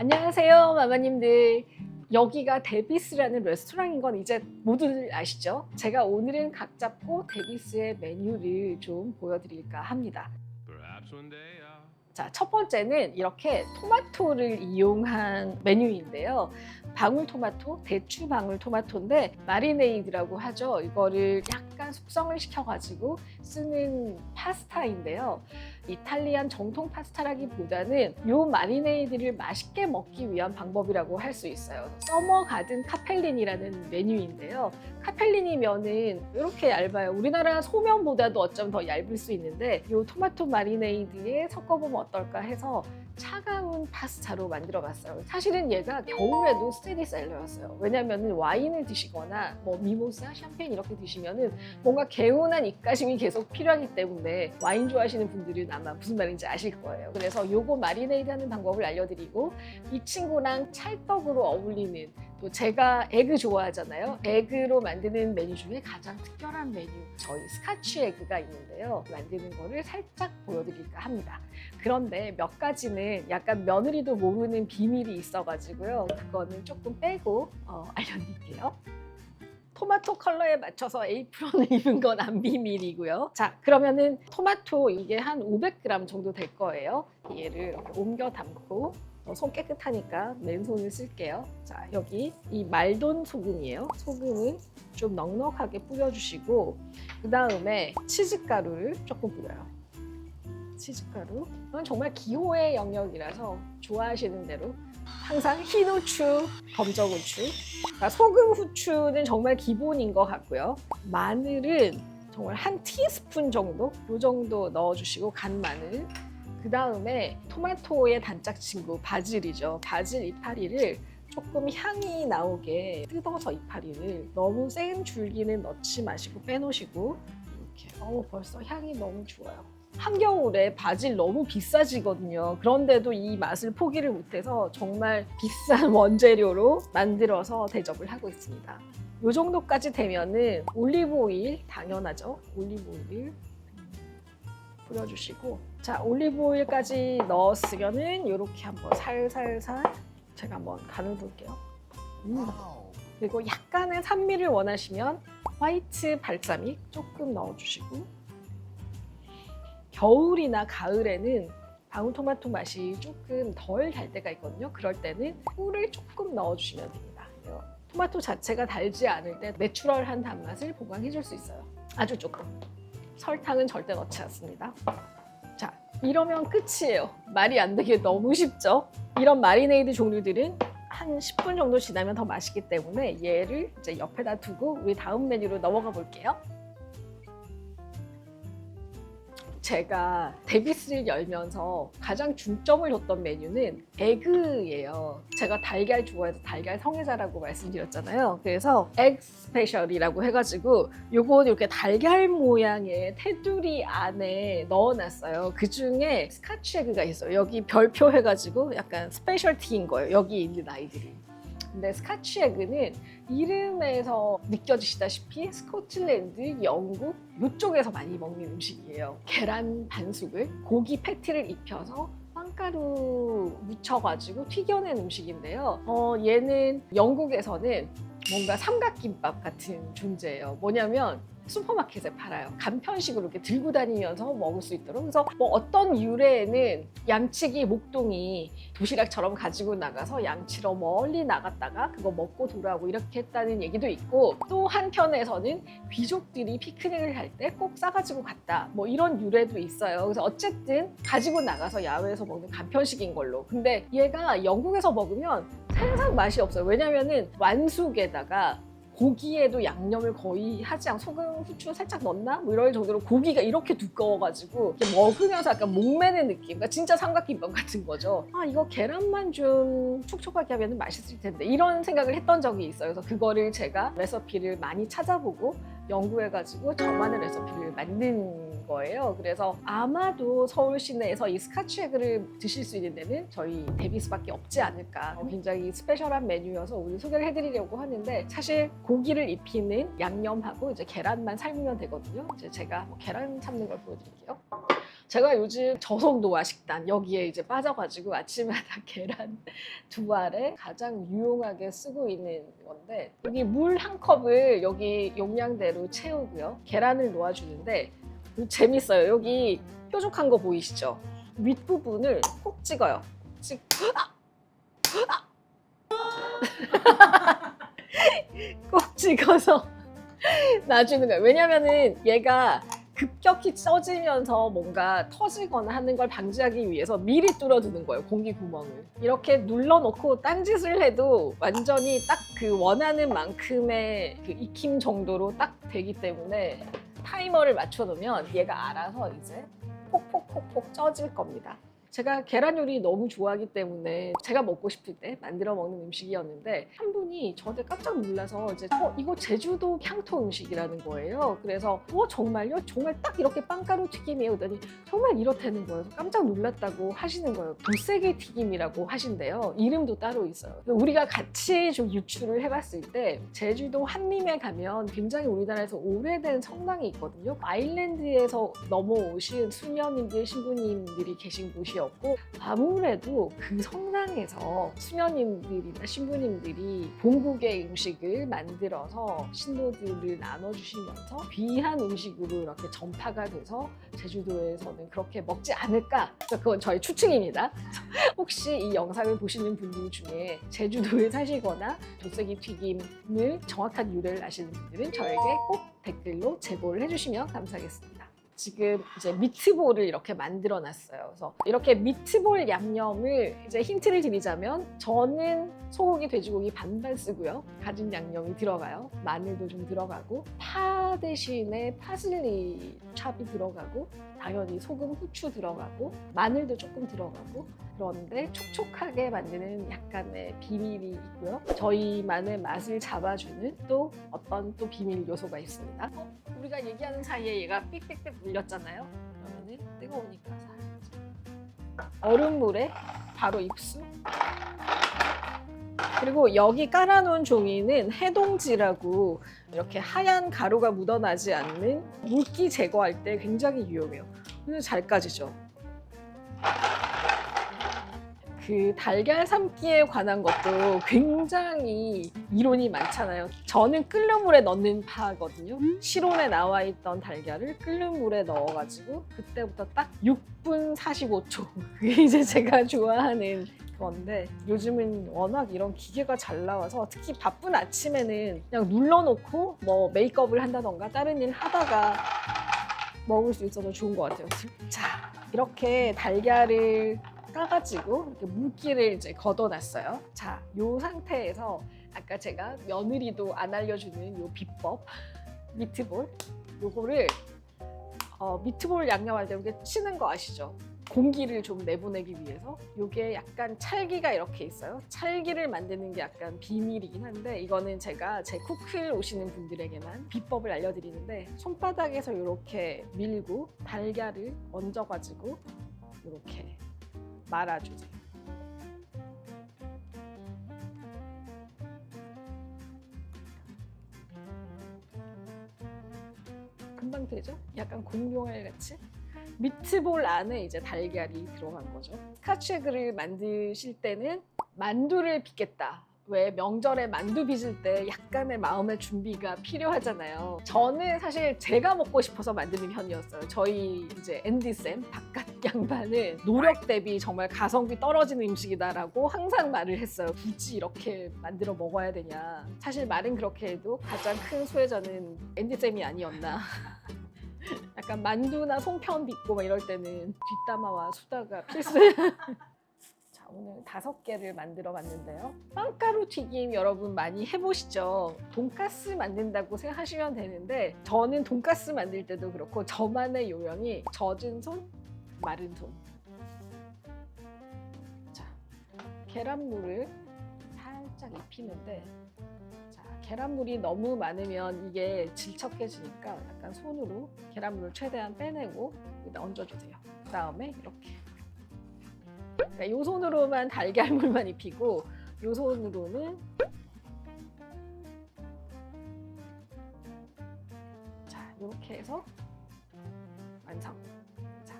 안녕하세요, 마마님들. 여기가 데비스라는 레스토랑인 건 이제 모두들 아시죠? 제가 오늘은 각 잡고 데비스의 메뉴를 좀 보여드릴까 합니다. I'll 자, 첫 번째는 이렇게 토마토를 이용한 메뉴인데요. 방울토마토, 대추 방울토마토인데 마리네이드라고 하죠. 이거를 약간 숙성을 시켜가지고 쓰는 파스타인데요. 이탈리안 정통 파스타라기보다는 이 마리네이드를 맛있게 먹기 위한 방법이라고 할 수 있어요. 서머 가든 카펠린이라는 메뉴인데요. 카펠리니 면은 이렇게 얇아요. 우리나라 소면보다도 어쩜 더 얇을 수 있는데 이 토마토 마리네이드에 섞어보면 어떨까 해서 차가운 파스타로 만들어 봤어요. 사실은 얘가 겨울에도 스테디셀러였어요. 왜냐하면 와인을 드시거나 뭐 미모사, 샴페인 이렇게 드시면은 뭔가 개운한 입가심이 계속 필요하기 때문에 와인 좋아하시는 분들은 아마 무슨 말인지 아실 거예요. 그래서 요거 마리네이드 하는 방법을 알려드리고 이 친구랑 찰떡으로 어울리는 또 제가 에그 좋아하잖아요. 에그로 만드는 메뉴 중에 가장 특별한 메뉴 저희 스카치 에그가 있는데요. 만드는 거를 살짝 보여드릴까 합니다. 그런데 몇 가지는 약간 며느리도 모르는 비밀이 있어가지고요. 그거는 조금 빼고 어, 알려드릴게요. 토마토 컬러에 맞춰서 에이프런을 입은 건 안 비밀이고요. 자, 그러면은 토마토 이게 한 500g 정도 될 거예요. 얘를 이렇게 옮겨 담고 어, 손 깨끗하니까 맨손을 쓸게요. 자, 여기 이 말돈 소금이에요. 소금을 좀 넉넉하게 뿌려주시고 그 다음에 치즈가루를 조금 뿌려요. 치즈가루. 이건 정말 기호의 영역이라서 좋아하시는 대로 항상 흰 후추, 검정 후추, 그러니까 소금 후추는 정말 기본인 것 같고요. 마늘은 정말 한 티스푼 정도, 이 정도 넣어주시고 간 마늘. 그 다음에 토마토의 단짝 친구 바질이죠. 바질 이파리를 조금 향이 나오게 뜯어서 이파리를 너무 센 줄기는 넣지 마시고 빼놓으시고 이렇게 어 벌써 향이 너무 좋아요. 한겨울에 바질 너무 비싸지거든요. 그런데도 이 맛을 포기를 못해서 정말 비싼 원재료로 만들어서 대접을 하고 있습니다. 이 정도까지 되면은 올리브 오일 당연하죠. 올리브 오일 뿌려주시고 자 올리브 오일까지 넣었으면은 이렇게 한번 살살살 제가 한번 간을 볼게요. 음. 그리고 약간의 산미를 원하시면 화이트 발사믹 조금 넣어주시고 겨울이나 가을에는 방울토마토 맛이 조금 덜 달 때가 있거든요. 그럴 때는 꿀을 조금 넣어주시면 됩니다. 토마토 자체가 달지 않을 때 내추럴한 단맛을 보강해줄 수 있어요. 아주 조금. 설탕은 절대 넣지 않습니다. 자, 이러면 끝이에요. 말이 안 되게 너무 쉽죠? 이런 마리네이드 종류들은 한 10분 정도 지나면 더 맛있기 때문에 얘를 이제 옆에다 두고 우리 다음 메뉴로 넘어가 볼게요. 제가 데비스를 열면서 가장 중점을 뒀던 메뉴는 에그예요. 제가 달걀 좋아해서 달걀 성애자라고 말씀드렸잖아요. 그래서 에그 스페셜이라고 해가지고 요거 이렇게 달걀 모양의 테두리 안에 넣어놨어요. 그 중에 스카치 에그가 있어요. 여기 별표 해가지고 약간 스페셜티인 거예요. 여기 있는 아이들이. 근데 스카치 에그는 이름에서 느껴지시다시피 스코틀랜드, 영국 이쪽에서 많이 먹는 음식이에요. 계란 반숙을 고기 패티를 입혀서 빵가루 묻혀가지고 튀겨낸 음식인데요. 어, 얘는 영국에서는 뭔가 삼각김밥 같은 존재예요. 뭐냐면 슈퍼마켓에 팔아요. 간편식으로 이렇게 들고 다니면서 먹을 수 있도록. 그래서 뭐 어떤 유래에는 양치기 목동이 도시락처럼 가지고 나가서 양치러 멀리 나갔다가 그거 먹고 돌아오고 이렇게 했다는 얘기도 있고 또 한편에서는 귀족들이 피크닉을 할 때 꼭 싸가지고 갔다. 뭐 이런 유래도 있어요. 그래서 어쨌든 가지고 나가서 야외에서 먹는 간편식인 걸로. 근데 얘가 영국에서 먹으면 세상 맛이 없어요. 왜냐면은 완숙에다가 고기에도 양념을 거의 하지 않고 소금, 후추 살짝 넣나? 뭐 이럴 정도로 고기가 이렇게 두꺼워가지고 이렇게 먹으면서 약간 목매는 느낌. 그러니까 진짜 삼각김밥 같은 거죠. 아 이거 계란만 좀 촉촉하게 하면 맛있을 텐데 이런 생각을 했던 적이 있어요. 그래서 그거를 제가 레시피를 많이 찾아보고 연구해가지고 저만의 레시피를 만든 거예요. 그래서 아마도 서울 시내에서 이 스카치 에그를 드실 수 있는 데는 저희 데비스밖에 없지 않을까. 어, 굉장히 스페셜한 메뉴여서 오늘 소개를 해드리려고 하는데 사실 고기를 입히는 양념하고 이제 계란만 삶으면 되거든요. 이제 제가 뭐 계란 삶는 걸 보여드릴게요. 제가 요즘 저속노화 식단 여기에 이제 빠져가지고 아침마다 계란 두 알에 가장 유용하게 쓰고 있는 건데 여기 물 한 컵을 여기 용량대로 채우고요. 계란을 놓아주는데 재밌어요. 여기 뾰족한 거 보이시죠? 윗부분을 콕 찍어요. 찍. 꼭 찍어서 놔주는 거예요. 왜냐면은 얘가 급격히 쪄지면서 뭔가 터지거나 하는 걸 방지하기 위해서 미리 뚫어두는 거예요. 공기 구멍을. 이렇게 눌러놓고 딴짓을 해도 완전히 딱 그 원하는 만큼의 그 익힘 정도로 딱 되기 때문에 타이머를 맞춰 놓으면 얘가 알아서 이제 폭폭폭폭 쪄질 겁니다. 제가 계란 요리 너무 좋아하기 때문에 제가 먹고 싶을 때 만들어 먹는 음식이었는데 한 분이 저한테 깜짝 놀라서 이제 어 이거 제주도 향토 음식이라는 거예요. 그래서 어 정말요? 정말 딱 이렇게 빵가루 튀김이에요. 그러더니 정말 이렇다는 거예요. 깜짝 놀랐다고 하시는 거예요. 도세기 튀김이라고 하신대요. 이름도 따로 있어요. 우리가 같이 좀 유출을 해봤을 때 제주도 한림에 가면 굉장히 우리나라에서 오래된 성당이 있거든요. 아일랜드에서 넘어오신 수녀님들, 신부님들이 계신 곳이 었고 아무래도 그 성당에서 수녀님들이나 신부님들이 본국의 음식을 만들어서 신도들을 나눠주시면서 귀한 음식으로 이렇게 전파가 돼서 제주도에서는 그렇게 먹지 않을까? 그건 저의 추측입니다. 혹시 이 영상을 보시는 분들 중에 제주도에 사시거나 도세기 튀김을 정확한 유래를 아시는 분들은 저에게 꼭 댓글로 제보를 해주시면 감사하겠습니다. 지금 이제 미트볼을 이렇게 만들어 놨어요. 그래서 이렇게 미트볼 양념을 이제 힌트를 드리자면 저는 소고기, 돼지고기 반반 쓰고요. 가진 양념이 들어가요. 마늘도 좀 들어가고 파 대신에 파슬리 찹이 들어가고 당연히 소금, 후추 들어가고 마늘도 조금 들어가고 그런데 촉촉하게 만드는 약간의 비밀이 있고요. 저희만의 맛을 잡아주는 또 어떤 또 비밀 요소가 있습니다. 어? 우리가 얘기하는 사이에 얘가 삑삑삑 물렸잖아요. 그러면은 뜨거우니까 얼음물에 바로 입수. 그리고 여기 깔아놓은 종이는 해동지라고 이렇게 하얀 가루가 묻어나지 않는 물기 제거할 때 굉장히 유용해요. 근데 잘 까지죠. 그 달걀 삶기에 관한 것도 굉장히 이론이 많잖아요. 저는 끓는 물에 넣는 파거든요. 실온에 나와 있던 달걀을 끓는 물에 넣어가지고 그때부터 딱 6분 45초. 그게 이제 제가 좋아하는 건데 요즘은 워낙 이런 기계가 잘 나와서 특히 바쁜 아침에는 그냥 눌러놓고 뭐 메이크업을 한다던가 다른 일 하다가 먹을 수 있어서 좋은 것 같아요. 자, 이렇게 달걀을 까가지고 이렇게 물기를 이제 걷어놨어요. 자, 요 상태에서 아까 제가 며느리도 안 알려주는 요 비법 미트볼 요거를 어, 미트볼 양념할 때 이렇게 치는 거 아시죠? 공기를 좀 내보내기 위해서 요게 약간 찰기가 이렇게 있어요. 찰기를 만드는 게 약간 비밀이긴 한데 이거는 제가 제 쿠클 오시는 분들에게만 비법을 알려드리는데 손바닥에서 이렇게 밀고 달걀을 얹어가지고 이렇게 말아주세요. 금방 되죠? 약간 공룡알 같이? 미트볼 안에 이제 달걀이 들어간 거죠. 스카치에그를 만드실 때는 만두를 빚겠다. 왜 명절에 만두 빚을 때 약간의 마음의 준비가 필요하잖아요. 저는 사실 제가 먹고 싶어서 만드는 편이었어요. 저희 이제 앤디 쌤 바깥 양반은 노력 대비 정말 가성비 떨어지는 음식이다라고 항상 말을 했어요. 굳이 이렇게 만들어 먹어야 되냐. 사실 말은 그렇게 해도 가장 큰 수혜자는 앤디 쌤이 아니었나. 약간 만두나 송편 빚고 막 이럴 때는 뒷담화와 수다가 필수. 자, 오늘 다섯 개를 만들어 봤는데요. 빵가루 튀김 여러분 많이 해보시죠. 돈가스 만든다고 생각하시면 되는데 저는 돈가스 만들 때도 그렇고 저만의 요령이 젖은 손, 마른 손. 자, 계란물을 살짝 입히는데 자, 계란물이 너무 많으면 이게 질척해지니까 약간 손으로 계란물을 최대한 빼내고 여기다 얹어주세요. 그 다음에 이렇게. 그러니까 이 손으로만 달걀물만 입히고 이 손으로는 자 이렇게 해서 완성. 자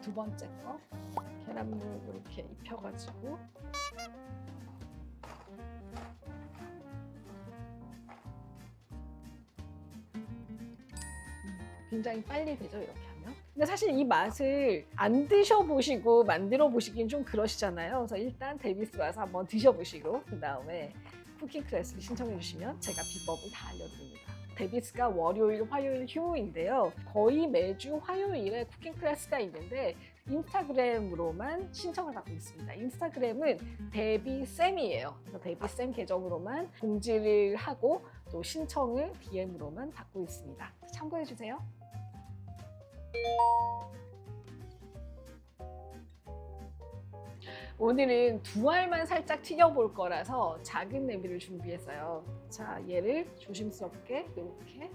두 번째 거 계란물 이렇게 입혀가지고 굉장히 빨리 되죠 이렇게 하면? 근데 사실 이 맛을 안 드셔보시고 만들어 보시긴 좀 그러시잖아요. 그래서 일단 데비스 와서 한번 드셔보시고 그 다음에 쿠킹 클래스를 신청해 주시면 제가 비법을 다 알려드립니다. 데비스가 월요일, 화요일 휴무인데요. 거의 매주 화요일에 쿠킹 클래스가 있는데 인스타그램으로만 신청을 받고 있습니다. 인스타그램은 데비쌤이에요. 데비쌤 계정으로만 공지를 하고 또 신청을 DM으로만 받고 있습니다. 참고해 주세요 오늘은 두 알만 살짝 튀겨볼 거라서 작은 냄비를 준비했어요. 자, 얘를 조심스럽게 이렇게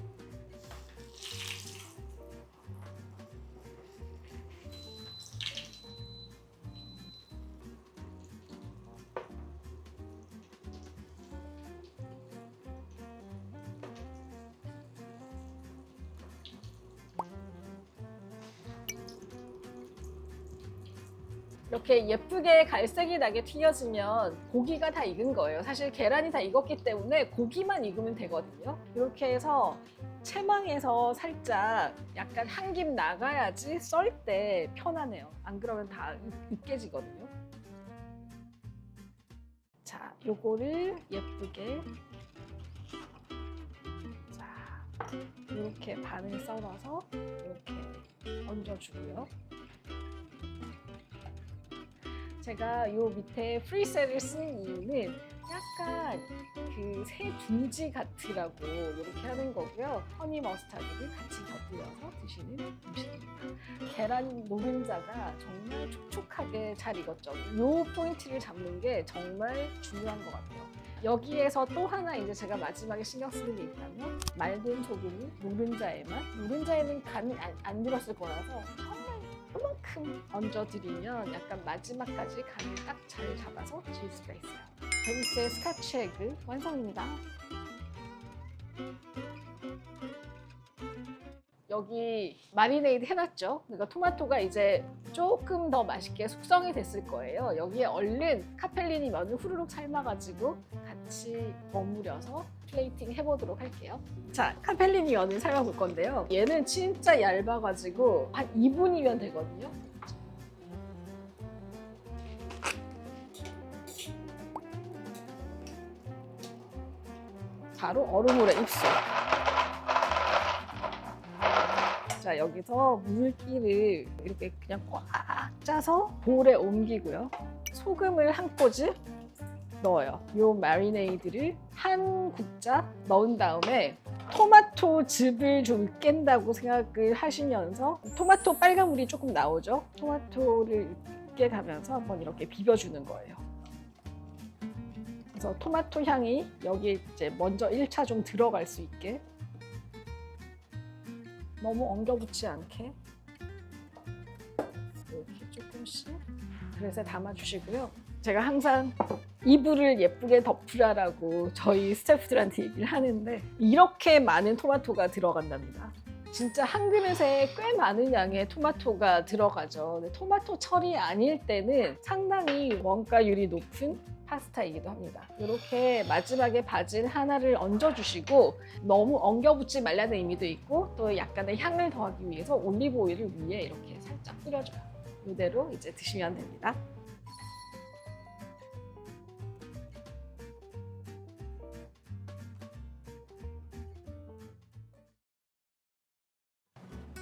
이렇게 예쁘게 갈색이 나게 튀겨지면 고기가 다 익은 거예요. 사실 계란이 다 익었기 때문에 고기만 익으면 되거든요. 이렇게 해서 채망에서 살짝 약간 한 김 나가야지 썰 때 편하네요. 안 그러면 다 으- 으깨지거든요. 자, 요거를 예쁘게 자, 이렇게 반을 썰어서 이렇게 얹어주고요. 제가 요 밑에 프리셋을 쓴 이유는 약간 그 새 둥지 같으라고 이렇게 하는 거고요. 허니 머스타드를 같이 곁들여서 드시는 음식입니다. 계란 노른자가 정말 촉촉하게 잘 익었죠. 요 포인트를 잡는 게 정말 중요한 것 같아요. 여기에서 또 하나 이제 제가 마지막에 신경 쓰는 게 있다면 말든 소금이 노른자에만 노른자에는 간이 안, 안 들었을 거라서 그만큼 얹어드리면 약간 마지막까지 간을 딱 잘 잡아서 지을 수가 있어요. 베니스의 스카치 에그 완성입니다. 여기 마리네이드 해놨죠. 그러니까 토마토가 이제 조금 더 맛있게 숙성이 됐을 거예요. 여기에 얼른 카펠리니 면을 후루룩 삶아가지고 같이 버무려서 플레이팅 해보도록 할게요. 자, 카펠리니 면을 삶아볼 건데요. 얘는 진짜 얇아가지고 한 2분이면 되거든요. 바로 얼음물에 입수. 자, 여기서 물기를 이렇게 그냥 꽉 짜서 볼에 옮기고요. 소금을 한 꼬집 넣어요. 요 마리네이드를 한 국자 넣은 다음에 토마토 즙을 좀 깬다고 생각을 하시면서 토마토 빨간물이 조금 나오죠. 토마토를 익게 가면서 한번 이렇게 비벼주는 거예요. 그래서 토마토 향이 여기 이제 먼저 1차 좀 들어갈 수 있게 너무 엉겨붙지 않게 이렇게 조금씩 그래서 담아주시고요. 제가 항상 이불을 예쁘게 덮으라라고 저희 스태프들한테 얘기를 하는데 이렇게 많은 토마토가 들어간답니다. 진짜 한 그릇에 꽤 많은 양의 토마토가 들어가죠. 토마토 철이 아닐 때는 상당히 원가율이 높은 파스타이기도 합니다. 이렇게 마지막에 바질 하나를 얹어주시고 너무 엉겨붙지 말라는 의미도 있고 또 약간의 향을 더하기 위해서 올리브 오일을 위에 이렇게 살짝 뿌려줘요. 이대로 이제 드시면 됩니다.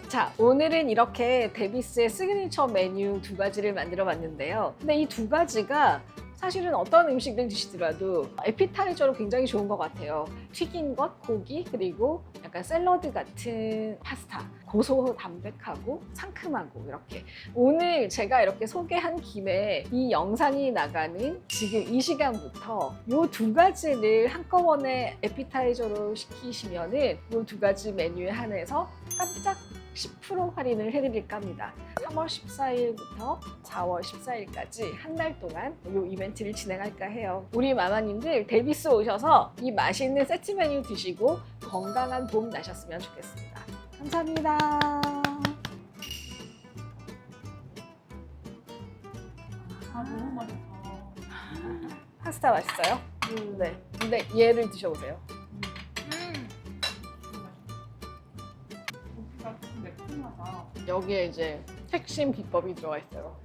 자, 오늘은 이렇게 데비스의 시그니처 메뉴 두 가지를 만들어 봤는데요. 근데 이 두 가지가 사실은 어떤 음식을 드시더라도 에피타이저로 굉장히 좋은 것 같아요. 튀긴 것, 고기, 그리고 약간 샐러드 같은 파스타. 고소 담백하고 상큼하고 이렇게. 오늘 제가 이렇게 소개한 김에 이 영상이 나가는 지금 이 시간부터 이 두 가지를 한꺼번에 에피타이저로 시키시면은 이 두 가지 메뉴에 한해서 깜짝 10% 할인을 해드릴까 합니다. 3월 14일부터 4월 14일까지 한 달 동안 이 이벤트를 진행할까 해요. 우리 마마님들 데비스 오셔서 이 맛있는 세트 메뉴 드시고 건강한 봄 나셨으면 좋겠습니다. 감사합니다. 아 너무 맛있다. 파스타 맛있어요? 네. 근데 얘를 드셔보세요. 여기에 이제 핵심 비법이 들어가 있어요.